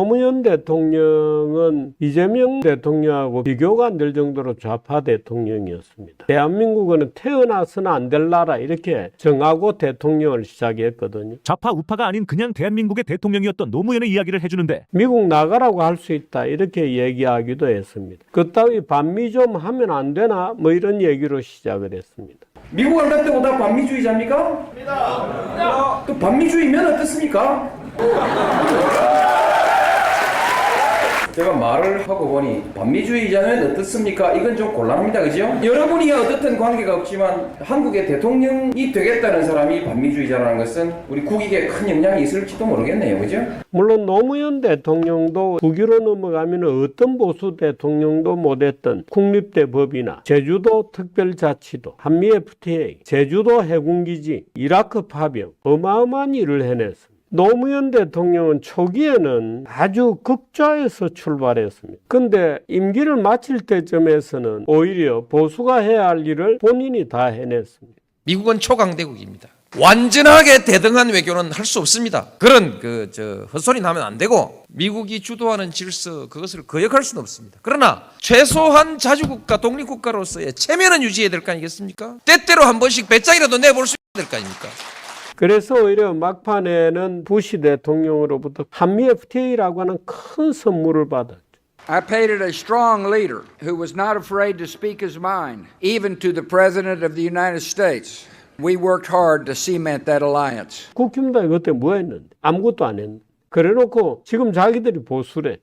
노무현 대통령은 이재명 대통령하고 비교가 안 될 정도로 좌파 대통령이었습니다. 대한민국은 태어나서는 안 될 나라 이렇게 정하고 대통령을 시작했거든요. 좌파 우파가 아닌 그냥 대한민국의 대통령이었던 노무현의 이야기를 해주는데 미국 나가라고 할 수 있다 이렇게 얘기하기도 했습니다. 그따위 반미 좀 하면 안 되나 뭐 이런 얘기로 시작을 했습니다. 미국 안 갔다고 다 반미주의자입니까? 또 반미주의면 어떻습니까? 제가 말을 하고 보니 반미주의자는 어떻습니까? 이건 좀 곤란합니다. 그죠? 여러분이 어떻든 관계가 없지만 한국의 대통령이 되겠다는 사람이 반미주의자라는 것은 우리 국익에 큰 영향이 있을지도 모르겠네요. 그죠? 물론 노무현 대통령도 국유로 넘어가면 어떤 보수 대통령도 못했던 국립대법이나 제주도 특별자치도, 한미 FTA, 제주도 해군기지, 이라크 파병 어마어마한 일을 해냈습니다. 노무현 대통령은 초기에는 아주 극좌에서 출발했습니다. 근데 임기를 마칠 때쯤에서는 오히려 보수가 해야 할 일을 본인이 다 해냈습니다. 미국은 초강대국입니다. 완전하게 대등한 외교는 할 수 없습니다. 그런 그 저 헛소리는 하면 안 되고 미국이 주도하는 질서 그것을 거역할 수는 없습니다. 그러나 최소한 자주국가 독립국가로서의 체면은 유지해야 될 거 아니겠습니까? 때때로 한 번씩 배짱이라도 내볼 수 있어야 될 거 아닙니까? 그래서 오히려 막판에는 부시 대통령으로부터 한미 FTA라고 하는 큰 선물을 받았죠. I painted a strong leader who was not afraid to speak his mind, even to the President of the United States. We worked hard to cement that alliance. 국힘당이 그때 뭐 했는데? 아무것도 안 했는데. 그래 놓고 지금 자기들이 보수래.